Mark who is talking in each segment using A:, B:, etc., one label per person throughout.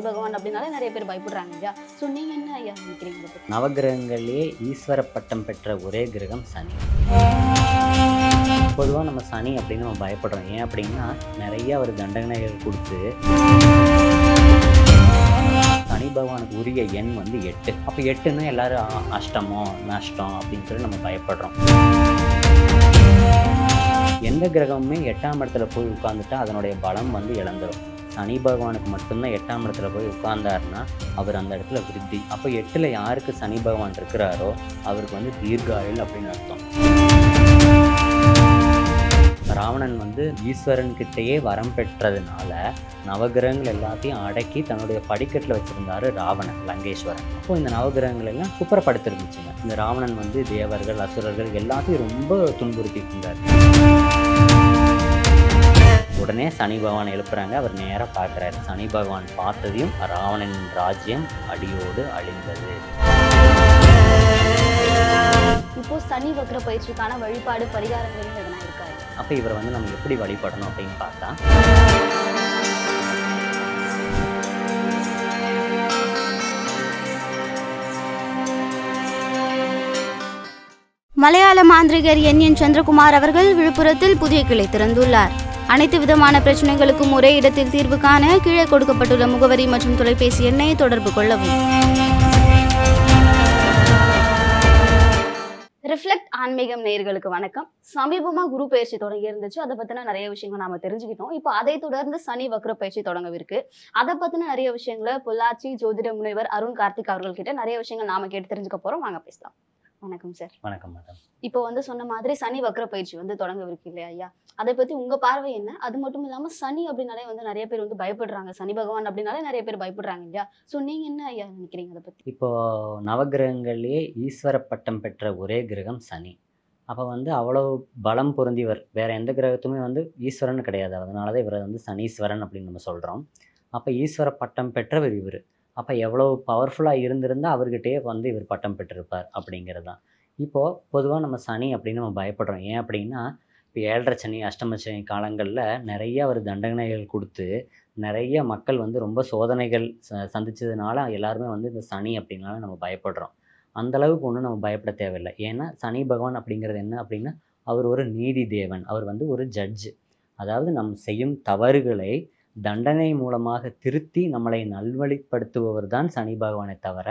A: சனி பகவான் அப்படின்னாலே நிறைய பேர் பயப்படுறாங்க இல்லையா ஸோ நீங்கள் என்ன ஐயா நினைக்கிறீங்க இதை
B: ஈஸ்வர பட்டம் பெற்ற ஒரே கிரகம் சனி பொதுவாக நம்ம சனி அப்படின்னு நம்ம பயப்படுறோம் ஏன் அப்படின்னா நிறைய அவர் தண்டனைகள் கொடுத்து சனி பகவானுக்கு உரிய எண் வந்து எட்டு அப்போ எட்டுன்னா எல்லாரும் அஷ்டமோ நஷ்டம் அப்படின்னு சொல்லி நம்ம பயப்படுறோம் எந்த கிரகமுமே எட்டாம் இடத்துல போய் உட்காந்துட்டா அதனுடைய பலம் வந்து இழந்துரும் சனி பகவானுக்கு மட்டும்தான் எட்டாம் இடத்துல போய் உட்கார்ந்தாருன்னா அவர் அந்த இடத்துல விருத்தி. அப்போ எட்டில் யாருக்கு சனி பகவான் இருக்கிறாரோ அவருக்கு வந்து தீர்காயுள் அப்படின்னு அர்த்தம். ராவணன் வந்து ஈஸ்வரன் கிட்டேயே வரம் பெற்றதுனால நவகிரகங்கள் எல்லாத்தையும் அடக்கி தன்னுடைய படிக்கட்டில் வச்சிருந்தாரு ராவணன் லங்கேஸ்வரன். அப்போ இந்த நவகிரகங்கள் எல்லாம் குப்புறப்படுத்திருந்துச்சுங்க. இந்த ராவணன் வந்து தேவர்கள் அசுரர்கள் எல்லாத்தையும் ரொம்ப துன்புறுத்திட்டு இருந்தார். உடனே சனி பகவான் எழுப்புறாங்க. அவர் நேராக பார்க்குறாரு. சனி பகவான் பார்த்ததையும் ராவணனின் ராஜ்யம் அடியோடு அழிந்தது.
A: இப்போ சனி வக்ர பயிற்சிக்கான வழிபாடு பரிகாரங்கள் எதனா இருக்காரு
B: அப்போ இவரை வந்து நம்ம எப்படி வழிபடணும் அப்படின்னு பார்த்தா
C: மலையாள மாந்திரிகர் என் என் சந்திரகுமார் அவர்கள் விழுப்புரத்தில் புதிய கிளை திறந்துள்ளார். அனைத்து விதமான பிரச்சனைகளுக்கும் ஒரே இடத்தில் தீர்வு காண கீழே கொடுக்கப்பட்டுள்ள முகவரி மற்றும் தொலைபேசி எண்ணை தொடர்பு கொள்ளவும்.
A: ரிஃப்ளெக்ட் ஆன்மீகம் நேயர்களுக்கு வணக்கம். சமீபமா குரு பயிற்சி தொடங்கி இருந்துச்சு. அதை பத்தின நிறைய விஷயங்கள் நாம தெரிஞ்சுக்கிட்டோம். இப்போ அதை தொடர்ந்து சனி வக்ர பயிற்சி தொடங்கவிருக்கு. அதை பத்தின நிறைய விஷயங்களை பொள்ளாச்சி ஜோதிட முனைவர் அருண் கார்த்திக் அவர்கள் கிட்ட நிறைய விஷயங்கள் நாம கேட்டு தெரிஞ்சுக்க போறோம். வாங்க பேசலாம். வணக்கம் சார்.
B: வணக்கம் மேடம்
A: இப்போ வந்து சொன்ன மாதிரி சனி வக்ர பயிற்சி வந்து தொடங்கவிருக்கு இல்லையா ஐயா? அதை பத்தி உங்க பார்வை என்ன? அது மட்டும் இல்லாம சனி அப்படின்னாலே வந்து நிறைய பேர் வந்து பயப்படுறாங்க. சனி பகவான் அப்படின்னாலே நிறைய பேர் பயப்படுறாங்க இல்லையா? ஸோ நீங்க என்ன ஐயா நினைக்கிறீங்க அதை பத்தி?
B: இப்போ நவகிரகங்களிலேயே ஈஸ்வர பட்டம் பெற்ற ஒரே கிரகம் சனி. அப்போ வந்து அவ்வளோ பலம் பொருந்தியவர். வேற எந்த கிரகத்துமே வந்து ஈஸ்வரன் கிடையாது. அதனால தான் இவரை வந்து சனீஸ்வரன் அப்படின்னு நம்ம சொல்கிறோம் அப்போ ஈஸ்வர பட்டம் பெற்றவர் இவர். அப்போ எவ்வளோ பவர்ஃபுல்லாக இருந்திருந்தால் அவர்கிட்டயே வந்து இவர் பட்டம் பெற்றிருப்பார் அப்படிங்கிறது தான் இப்போது பொதுவாக நம்ம சனி அப்படின்னு நம்ம பயப்படுறோம். ஏன் அப்படின்னா இப்போ ஏழரை சனி அஷ்டம சனி காலங்களில் நிறைய அவர் தண்டனைகள் கொடுத்து நிறைய மக்கள் வந்து ரொம்ப சோதனைகள் ச சந்திச்சதுனால எல்லாருமே வந்து இந்த சனி அப்படின்னால நம்ம பயப்படுறோம். அந்த அளவுக்கு ஒன்றும் நம்ம பயப்பட தேவையில்லை. ஏன்னா சனி பகவான் அப்படிங்கிறது என்ன அப்படின்னா அவர் ஒரு நீதி தேவன். அவர் வந்து ஒரு ஜட்ஜு அதாவது நம் செய்யும் தவறுகளை தண்டனை மூலமாக திருத்தி நம்மளை நல்வழிப்படுத்துபவர் தான் சனி பகவானை தவிர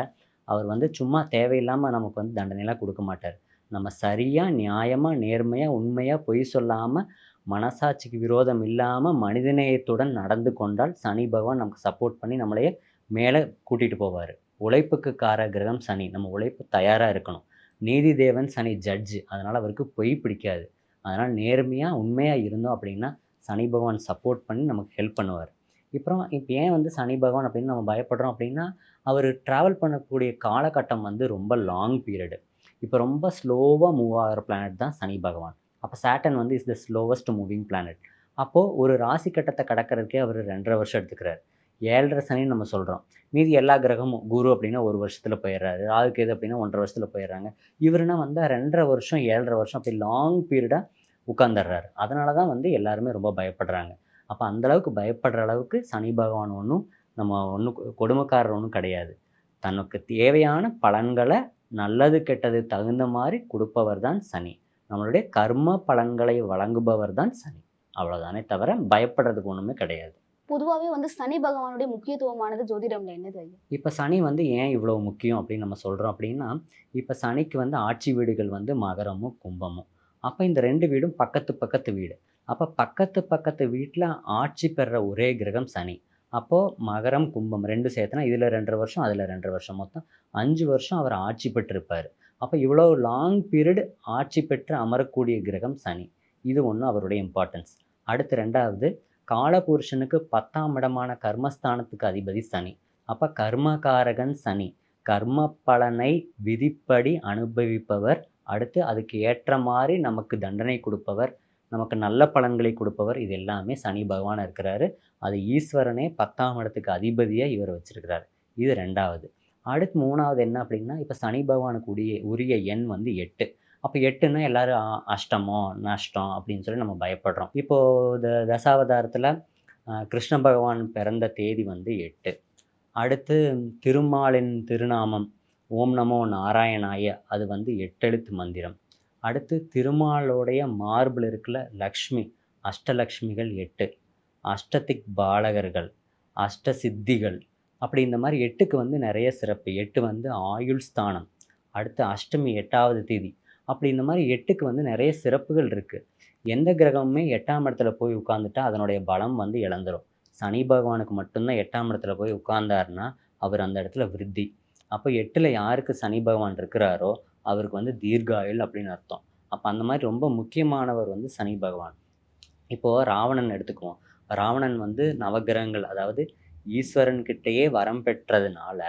B: அவர் வந்து சும்மா தேவையில்லாமல் நமக்கு வந்து தண்டனைலாம் கொடுக்க மாட்டார். நம்ம சரியாக நியாயமாக நேர்மையாக உண்மையாக பொய் சொல்லாமல் மனசாட்சிக்கு விரோதம் இல்லாமல் மனிதநேயத்துடன் நடந்து கொண்டால் சனி பகவான் நமக்கு சப்போர்ட் பண்ணி நம்மளையே மேலே கூட்டிகிட்டு போவார். உழைப்புக்கு கார கிரகம் சனி. நம்ம உழைப்பு தயாராக இருக்கணும். நீதி தேவன் சனி ஜட்ஜு அதனால் அவருக்கு பொய் பிடிக்காது. அதனால் நேர்மையாக உண்மையாக இருந்தோம் அப்படின்னா சனி பகவான் சப்போர்ட் பண்ணி நமக்கு ஹெல்ப் பண்ணுவார். அப்புறம் இப்போ ஏன் வந்து சனி பகவான் அப்படின்னு நம்ம பயப்படுறோம் அப்படின்னா அவர் ட்ராவல் பண்ணக்கூடிய காலகட்டம் வந்து ரொம்ப லாங் பீரியடு இப்போ ரொம்ப ஸ்லோவாக மூவ் ஆகிற பிளானட் தான் சனி பகவான். அப்போ சாட்டன் வந்து is the slowest moving planet அப்போது ஒரு ராசி கட்டத்தை கடக்கிறதுக்கே அவர் ரெண்டரை வருஷம் எடுத்துக்கிறார். ஏழரை சனின்னு நம்ம சொல்கிறோம் மீதி எல்லா கிரகமும் குரு அப்படின்னா ஒரு வருஷத்தில் போயிடுறாரு. ராகுகேது எது அப்படின்னா ஒன்றரை வருஷத்தில் போயிடுறாங்க. இவருனா வந்து ரெண்டரை வருஷம் ஏழரை வருஷம் அப்படி லாங் பீரியடாக உட்காந்துடுறாரு அதனால தான் வந்து எல்லாருமே ரொம்ப பயப்படுறாங்க. அப்போ அந்தளவுக்கு பயப்படுற அளவுக்கு சனி பகவான் ஒன்றும் நம்ம ஒன்றும் கொடுமைக்காரர் ஒன்றும் கிடையாது. தனக்கு தேவையான பலன்களை நல்லது கெட்டது தகுந்த மாதிரி கொடுப்பவர் தான் சனி. நம்மளுடைய கர்ம பலன்களை வழங்குபவர் தான் சனி. அவ்வளோதானே தவிர பயப்படுறதுக்கு ஒன்றுமே கிடையாது.
A: பொதுவாகவே வந்து சனி பகவானுடைய முக்கியத்துவமானது ஜோதிடம்ல என்னது
B: இப்போ சனி வந்து ஏன் இவ்வளோ முக்கியம் அப்படின்னு நம்ம சொல்கிறோம் அப்படின்னா இப்போ சனிக்கு வந்து ஆட்சி வீடுகள் வந்து மகரமும் கும்பமும். அப்போ இந்த ரெண்டு வீடும் பக்கத்து பக்கத்து வீடு. அப்போ பக்கத்து பக்கத்து வீட்டில் ஆட்சி பெறுற ஒரே கிரகம் சனி. அப்போது மகரம் கும்பம் ரெண்டு சேர்த்துனா இதில் ரெண்டரை வருஷம் அதில் ரெண்டரை வருஷம். மொத்தம் அஞ்சு வருஷம் அவர் ஆட்சி பெற்றிருப்பார். அப்போ இவ்வளோ லாங் பீரியட் ஆட்சி பெற்று அமரக்கூடிய கிரகம் சனி. இது ஒன்று அவருடைய இம்பார்ட்டன்ஸ் அடுத்து ரெண்டாவது காலபுருஷனுக்கு பத்தாம் இடமான கர்மஸ்தானத்துக்கு அதிபதி சனி. அப்போ கர்மகாரகன் சனி. கர்ம பலனை விதிப்படி அனுபவிப்பவர் அடுத்து அதுக்கு ஏற்ற மாதிரி நமக்கு தண்டனை கொடுப்பவர் நமக்கு நல்ல பலன்களை கொடுப்பவர் இது எல்லாமே சனி பகவான் இருக்கிறாரு. அது ஈஸ்வரனே பத்தாம் இடத்துக்கு அதிபதியாக இவர் வச்சிருக்கிறார். இது ரெண்டாவது. அடுத்து மூணாவது என்ன அப்படின்னா இப்போ சனி பகவானுக்கு உரிய உரிய எண் வந்து எட்டு. அப்போ எட்டுன்னா எல்லாரும் அஷ்டமோ நஷ்டம் அப்படின்னு சொல்லி நம்ம பயப்படுறோம். இப்போது தசாவதாரத்தில் கிருஷ்ண பகவான் பிறந்த தேதி வந்து எட்டு. அடுத்து திருமாலின் திருநாமம். ஓம் நமோ நாராயணாய. அது வந்து எட்டெழுத்து மந்திரம். அடுத்து திருமாலோடைய மார்பில் இருக்குல்ல லக்ஷ்மி அஷ்டலக்ஷ்மிகள் எட்டு. அஷ்டதிக் பாலகர்கள் அஷ்ட சித்திகள் அப்படி இந்த மாதிரி எட்டுக்கு வந்து நிறைய சிறப்பு. எட்டு வந்து ஆயுள் ஸ்தானம். அடுத்து அஷ்டமி எட்டாவது தேதி. அப்படி இந்த மாதிரி எட்டுக்கு வந்து நிறைய சிறப்புகள் இருக்குது எந்த கிரகமுமே எட்டாம் இடத்துல போய் உட்காந்துட்டா அதனுடைய பலம் வந்து இழந்துடும் சனி பகவானுக்கு மட்டும்தான் எட்டாம் இடத்துல போய் உட்கார்ந்தாருன்னா அவர் அந்த இடத்துல விருத்தி. அப்போ எட்டில் யாருக்கு சனி பகவான் இருக்கிறாரோ அவருக்கு வந்து தீர்காயுள் அப்படின்னு அர்த்தம். அப்போ அந்த மாதிரி ரொம்ப முக்கியமானவர் வந்து சனி பகவான். இப்போது ராவணன் எடுத்துக்குவோம். ராவணன் வந்து நவகிரகங்கள் அதாவது ஈஸ்வரன்கிட்டயே வரம் பெற்றதுனால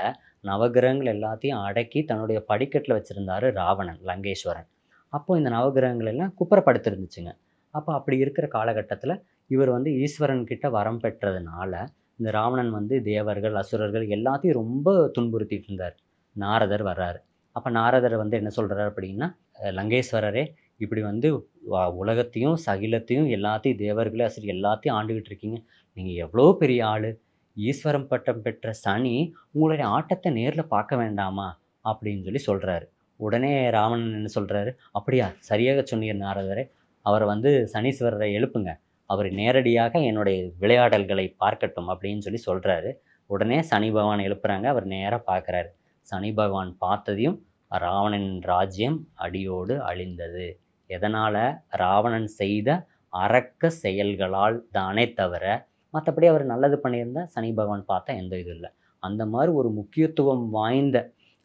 B: நவகிரகங்கள் எல்லாத்தையும் அடக்கி தன்னுடைய படிக்கட்டில் வச்சுருந்தாரு ராவணன் லங்கேஸ்வரன். அப்போ இந்த நவகிரகங்கள் எல்லாம் குப்புறப்படுத்திருந்துச்சுங்க. அப்போ அப்படி இருக்கிற காலகட்டத்தில் இவர் வந்து ஈஸ்வரன் கிட்ட வரம் பெற்றதுனால இந்த ராவணன் வந்து தேவர்கள் அசுரர்கள் எல்லாத்தையும் ரொம்ப துன்புறுத்திட்டு இருந்தார். நாரதர் வர்றாரு. அப்போ நாரதர் வந்து என்ன சொல்கிறார் அப்படின்னா லங்கேஸ்வரரே இப்படி வந்து உலகத்தையும் சகிலத்தையும் எல்லாத்தையும் தேவர்களே அசுரர் எல்லாத்தையும் ஆண்டுகிட்டு இருக்கீங்க. நீங்கள் எவ்வளோ பெரிய ஆள். ஈஸ்வரம் பட்டம் பெற்ற சனி உங்களுடைய ஆட்டத்தை நேரில் பார்க்க வேண்டாமா? அப்படின்னு சொல்லி சொல்கிறாரு உடனே ராவணன் என்ன சொல்கிறாரு அப்படியா சரியாக சொன்னீர் நாரதரே. அவரை வந்து சனீஸ்வரரை எழுப்புங்க. அவர் நேரடியாக என்னுடைய விளையாடல்களை பார்க்கட்டும் அப்படின்னு சொல்லி சொல்கிறாரு உடனே சனி பகவான் எழுப்புறாங்க. அவர் நேராக பார்க்குறாரு. சனி பகவான் பார்த்ததையும் ராவணன் ராஜ்யம் அடியோடு அழிந்தது. எதனால்? ராவணன் செய்த அரக்க செயல்களால் தானே தவிர மற்றபடி அவர் நல்லது பண்ணியிருந்தா சனி பகவான் பார்த்தா எந்த இதுவும் இல்லை. அந்த மாதிரி ஒரு முக்கியத்துவம் வாய்ந்த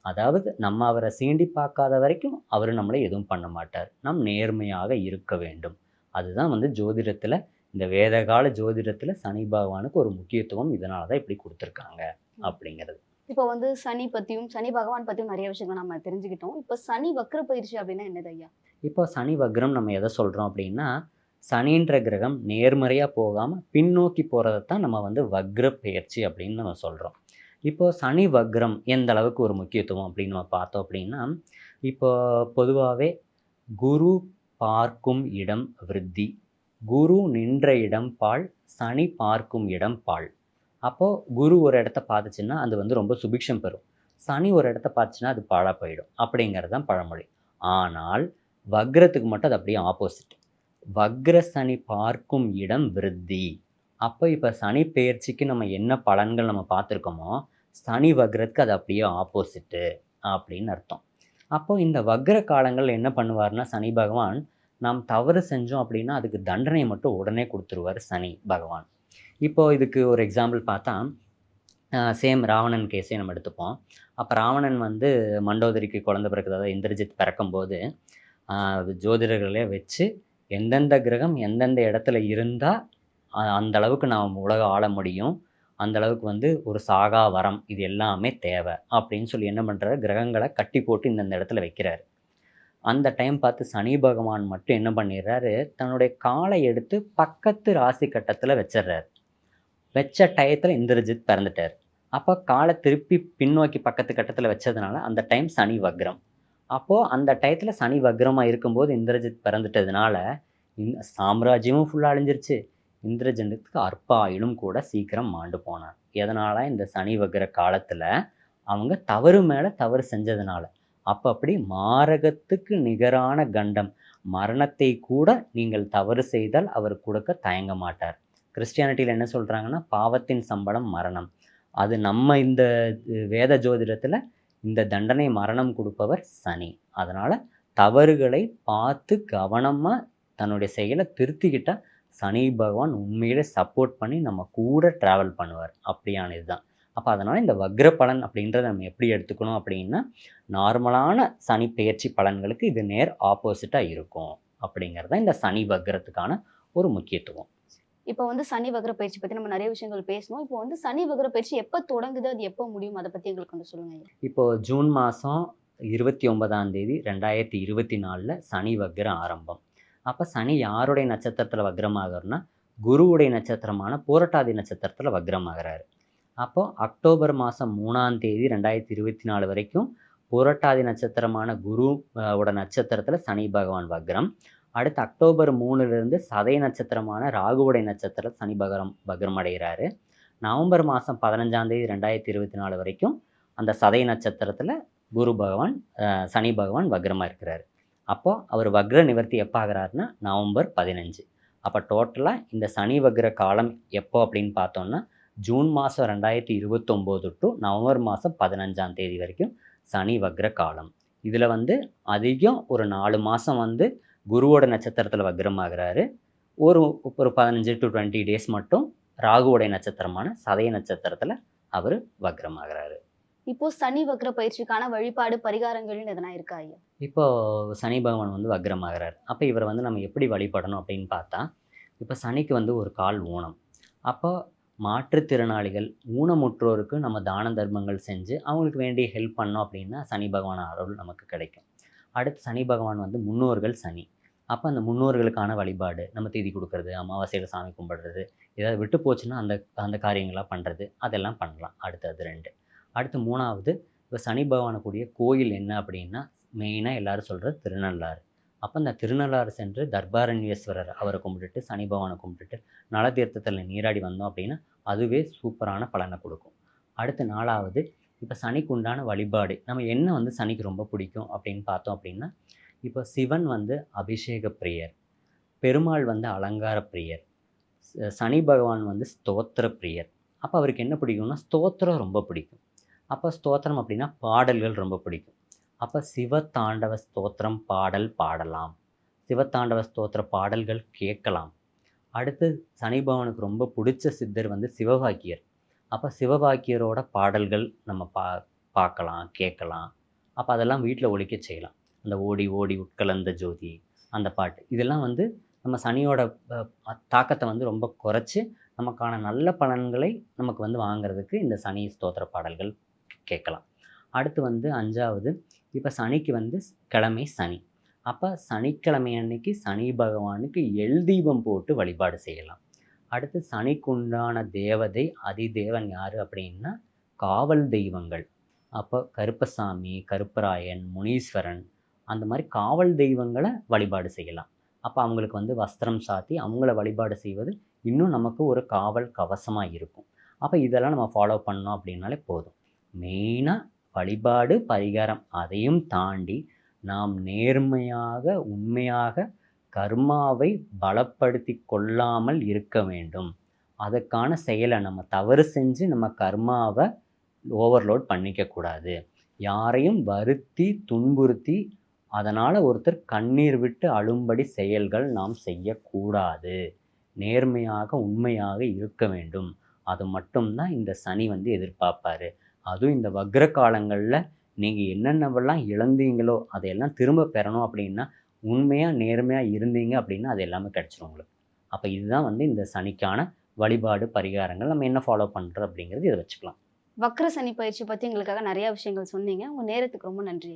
B: அதாவது நம்ம அவரை சீண்டி பார்க்காத வரைக்கும் அவர் நம்மளை எதுவும் பண்ண மாட்டார். நாம் நேர்மையாக இருக்க வேண்டும். அதுதான் வந்து ஜோதிடத்தில் இந்த வேதகால ஜோதிடத்தில் சனி பகவானுக்கு ஒரு முக்கியத்துவம் இதனால தான் இப்படி கொடுத்துருக்காங்க அப்படிங்கிறது.
A: இப்போ வந்து சனி பத்தியும் சனி பகவான் பத்தியும் நிறைய விஷயங்கள் நம்ம தெரிஞ்சுக்கிட்டோம். இப்போ சனி வக்ர பயிற்சி அப்படின்னா என்னது ஐயா?
B: இப்போ சனி வக்ரம் நம்ம எதை சொல்கிறோம் அப்படின்னா சனின்ற கிரகம் நேர்மறையாக போகாமல் பின்னோக்கி போகிறத தான் நம்ம வந்து வக்ர பெயர்ச்சி அப்படின்னு நம்ம சொல்கிறோம் இப்போ சனி வக்ரம் எந்த அளவுக்கு ஒரு முக்கியத்துவம் அப்படின்னு நம்ம பார்த்தோம் அப்படின்னா இப்போ பொதுவாகவே குரு பார்க்கும் இடம் விருத்தி. குரு நின்ற இடம் பால் சனி பார்க்கும் இடம் பால். அப்போது குரு ஒரு இடத்த பார்த்துச்சுன்னா அது வந்து ரொம்ப சுபிக்ஷம் பெறும். சனி ஒரு இடத்த பார்த்துச்சுன்னா அது பாழாக போயிடும். அப்படிங்கிறது தான் பழமொழி. ஆனால் வக்ரத்துக்கு மட்டும் அது அப்படியே ஆப்போசிட் வக்ர சனி பார்க்கும் இடம் விருத்தி. அப்போ இப்போ சனி பெயர்ச்சிக்கு நம்ம என்ன பலன்கள் நம்ம பார்த்துருக்கோமோ சனி வக்ரத்துக்கு அது அப்படியே ஆப்போசிட்டு அப்படின்னு அர்த்தம். அப்போது இந்த வக்ர காலங்கள் என்ன பண்ணுவார்னா சனி பகவான் நாம் தவறு செஞ்சோம் அப்படின்னா அதுக்கு தண்டனையை மட்டும் உடனே கொடுத்துருவார் சனி பகவான். இப்போ இதுக்கு ஒரு எக்ஸாம்பிள் பார்த்தா சேம் ராவணன் கேஸே நம்ம எடுத்துப்போம். அப்போ ராவணன் வந்து மண்டோதரிக்கு குழந்தை பிறக்குது. இந்திரஜித் பிறக்கும்போது ஜோதிடர்களே வச்சு எந்தெந்த கிரகம் எந்தெந்த இடத்துல இருந்தால் அந்த அளவுக்கு நாம் உலகம் ஆள முடியும். அந்த அளவுக்கு வந்து ஒரு சாகா வரம் இது எல்லாமே தேவை அப்படின்னு சொல்லி என்ன பண்ணுறாரு கிரகங்களை கட்டி போட்டு இந்தந்த இடத்துல வைக்கிறாரு. அந்த டைம் பார்த்து சனி பகவான் மட்டும் என்ன பண்ணிடுறாரு? தன்னுடைய காலை எடுத்து பக்கத்து ராசி கட்டத்தில் வச்சிடுறாரு. வச்ச டயத்தில் இந்திரஜித் பிறந்துட்டார். அப்போ காலை திருப்பி பின்னோக்கி பக்கத்து கட்டத்தில் வச்சதுனால அந்த டைம் சனி வக்ரம். அப்போது அந்த டயத்தில் சனி வக்ரமாக இருக்கும்போது இந்திரஜித் பிறந்துட்டதுனால இந்த சாம்ராஜ்யமும் ஃபுல்லாக அழிஞ்சிருச்சு. இந்திரஜனத்துக்கு அற்ப கூட சீக்கிரம் மாண்டு போனான். எதனால்? இந்த சனி வக்ர காலத்தில் அவங்க தவறு மேலே தவறு செஞ்சதுனால. அப்போ அப்படி மாரகத்துக்கு நிகரான கண்டம். மரணத்தை கூட நீங்கள் தவறு செய்தால் அவர் கொடுக்க தயங்க மாட்டார். கிறிஸ்டியானிட்டியில் என்ன சொல்கிறாங்கன்னா பாவத்தின் சம்பளம் மரணம். அது நம்ம இந்த வேத ஜோதிடத்தில் இந்த தண்டனை மரணம் கொடுப்பவர் சனி. அதனால் தவறுகளை பார்த்து கவனமாக தன்னுடைய செயலை திருத்திக்கிட்டால் சனி பகவான் உண்மையிலே சப்போர்ட் பண்ணி நம்ம கூட ட்ராவல் பண்ணுவார். அப்படியான இதுதான். அப்போ அதனால் இந்த வக்ர பலன் அப்படின்றத நம்ம எப்படி எடுத்துக்கணும் அப்படின்னா நார்மலான சனி பெயர்ச்சி பலன்களுக்கு இது நேர் ஆப்போசிட்டாக இருக்கும் அப்படிங்கிறது இந்த சனி வக்ரத்துக்கான ஒரு முக்கியத்துவம்.
A: இப்போ வந்து சனி வக்ர பயிற்சி பத்தி நம்ம நிறைய விஷயங்கள் பேசணும் இப்போ வந்து சனி வக்ர பயிற்சி எப்போ தொடங்குது அது எப்போ முடியும்? அதை பத்தி எங்களுக்கு கொஞ்சம் சொல்லுங்க ஐயா.
B: இப்போது ஜூன் மாதம் இருபத்தி ஒன்பதாம் தேதி ரெண்டாயிரத்தி இருபத்தி நாலில் சனி வக்ரம் ஆரம்பம். அப்போ சனி யாருடைய நட்சத்திரத்தில் வக்ரமாகறனா குருவுடைய நட்சத்திரமான பூரட்டாதி நட்சத்திரத்தில் வக்ரமாகிறாரு. அப்போது அக்டோபர் மாதம் மூணாம் தேதி ரெண்டாயிரத்தி இருபத்தி நாலு வரைக்கும் புரட்டாதி நட்சத்திரமான குரு உட ஓட நட்சத்திரத்தில் சனி பகவான் வக்ரம். அடுத்து அக்டோபர் மூணுலேருந்து சதய நட்சத்திரமான ராகுவுடை நட்சத்திரம் சனி பகரம் பக்ரம் அடைகிறாரு நவம்பர் மாதம் பதினஞ்சாம் தேதி ரெண்டாயிரத்தி இருபத்தி நாலு வரைக்கும் அந்த சதய நட்சத்திரத்தில் குரு பகவான் சனி பகவான் வக்ரமாக இருக்கிறார். அப்போது அவர் வக்ர நிவர்த்தி எப்போ ஆகிறாருன்னா நவம்பர் பதினஞ்சு. அப்போ டோட்டலாக இந்த சனி வக்ர காலம் எப்போ அப்படின்னு பார்த்தோன்னா ஜூன் மாதம் ரெண்டாயிரத்தி இருபத்தொம்போது டு நவம்பர் மாதம் பதினஞ்சாம் தேதி வரைக்கும் சனி வக்ர காலம். இதில் வந்து அதிகம் ஒரு நாலு மாதம் வந்து குருவோட நட்சத்திரத்தில் வக்ரமாகிறாரு. ஒரு ஒரு பதினஞ்சு டு டுவெண்ட்டி டேஸ் மட்டும் ராகுவோடைய நட்சத்திரமான சதய நட்சத்திரத்தில் அவர் வக்ரமாகிறாரு.
A: இப்போ சனி வக்ர பயிற்சிக்கான வழிபாடு பரிகாரங்கள்னு எதனா இருக்கா ஐயா?
B: இப்போ சனி பகவான் வந்து வக்ரமாகிறார். அப்போ இவரை வந்து நம்ம எப்படி வழிபடணும் அப்படின்னு பார்த்தா இப்போ சனிக்கு வந்து ஒரு கால் ஊனம் அப்போ மாற்றுத்திறனாளிகள் ஊனமுற்றோருக்கு நம்ம தான தர்மங்கள் செஞ்சு அவங்களுக்கு வேண்டிய ஹெல்ப் பண்ணோம் அப்படின்னா சனி பகவான் அருள் நமக்கு கிடைக்கும். அடுத்து சனி பகவான் வந்து முன்னோர்கள் சனி. அப்போ அந்த முன்னோர்களுக்கான வழிபாடு நம்ம தேதி கொடுக்கறது அமாவாசையில் சாமி கும்பிடுறது ஏதாவது விட்டு போச்சுன்னா அந்த அந்த காரியங்களாக பண்ணுறது அதெல்லாம் பண்ணலாம். அடுத்தது ரெண்டு. அடுத்து மூணாவது இப்போ சனி பகவானுக்குரிய கோயில் என்ன அப்படின்னா மெயினாக எல்லாரும் சொல்கிறது திருநள்ளாறு. அப்போ இந்த திருநள்ளாறு சென்று தர்பாரண்யேஸ்வரர் அவரை கும்பிட்டுட்டு சனி பகவானை கும்பிட்டுட்டு நலதீர்த்தத்தில் நீராடி வந்தோம் அப்படின்னா அதுவே சூப்பரான பலனை கொடுக்கும். அடுத்து நாலாவது இப்போ சனிக்கு உண்டான வழிபாடு நம்ம என்ன வந்து சனிக்கு ரொம்ப பிடிக்கும் அப்படின்னு பார்த்தோம் அப்படின்னா இப்போ சிவன் வந்து அபிஷேக பிரியர் பெருமாள் வந்து அலங்கார பிரியர் சனி பகவான் வந்து ஸ்தோத்திர பிரியர். அப்போ அவருக்கு என்ன பிடிக்கும்னா ஸ்தோத்திரம் ரொம்ப பிடிக்கும். அப்போ ஸ்தோத்திரம் அப்படின்னா பாடல்கள் ரொம்ப பிடிக்கும். அப்போ சிவத்தாண்டவ ஸ்தோத்திரம் பாடல் பாடலாம். சிவத்தாண்டவ ஸ்தோத்திர பாடல்கள் கேட்கலாம். அடுத்து சனிபவனுக்கு ரொம்ப பிடிச்ச சித்தர் வந்து சிவபாக்கியர். அப்போ சிவபாக்கியரோட பாடல்கள் நம்ம பா பார்க்கலாம் கேட்கலாம். அப்போ அதெல்லாம் வீட்டில் ஒழிக்க செய்யலாம். அந்த ஓடி ஓடி உட்கலந்த ஜோதி அந்த பாட்டு. இதெல்லாம் வந்து நம்ம சனியோட தாக்கத்தை வந்து ரொம்ப குறைச்சி நமக்கான நல்ல பலன்களை நமக்கு வந்து வாங்குறதுக்கு இந்த சனி ஸ்தோத்திர பாடல்கள் கேட்கலாம். அடுத்து வந்து அஞ்சாவது இப்போ சனிக்கு வந்து கிழமை சனி. அப்போ சனிக்கிழமை அன்னைக்கு சனி பகவானுக்கு எள் தீபம் போட்டு வழிபாடு செய்யலாம். அடுத்து சனிக்குண்டான தேவதை அதிதேவன் யார் அப்படின்னா காவல் தெய்வங்கள். அப்போ கருப்பசாமி கருப்பராயன் முனீஸ்வரன் அந்த மாதிரி காவல் தெய்வங்களை வழிபாடு செய்யலாம். அப்போ அவங்களுக்கு வந்து வஸ்திரம் சாத்தி அவங்கள வழிபாடு செய்வது இன்னும் நமக்கு ஒரு காவல் கவசமாக இருக்கும். அப்போ இதெல்லாம் நம்ம ஃபாலோ பண்ணோம் அப்படின்னாலே போதும். மெயினாக வழிபாடு பரிகாரம் அதையும் தாண்டி நாம் நேர்மையாக உண்மையாக கர்மாவை பலப்படுத்தி கொள்ளாமல் இருக்க வேண்டும். அதற்கான செயலை நம்ம தவறு செஞ்சு நம்ம கர்மாவை ஓவர்லோட் பண்ணிக்கக்கூடாது யாரையும் வருத்தி துன்புறுத்தி அதனால் ஒருத்தர் கண்ணீர் விட்டு அழும்படி செயல்கள் நாம் செய்யக்கூடாது. நேர்மையாக உண்மையாக இருக்க வேண்டும். அது மட்டும்தான் இந்த சனி வந்து எதிர்பார்ப்பாரு. அதுவும் இந்த வக்ர காலங்களில் நீங்கள் என்னென்னவெல்லாம் இழந்தீங்களோ அதையெல்லாம் திரும்ப பெறணும் அப்படின்னா உண்மையாக நேர்மையாக இருந்தீங்க அப்படின்னா அது எல்லாமே கிடச்சிரும் உங்களுக்கு. அப்போ இதுதான் வந்து இந்த சனிக்கான வழிபாடு பரிகாரங்கள். நம்ம என்ன ஃபாலோ பண்ணுறோம் அப்படிங்கிறது இதை வச்சுக்கலாம்.
A: வக்ர சனி பயிற்சி பற்றி எங்களுக்காக நிறையா விஷயங்கள் சொன்னீங்க. உங்கள் நேரத்துக்கு ரொம்ப நன்றி.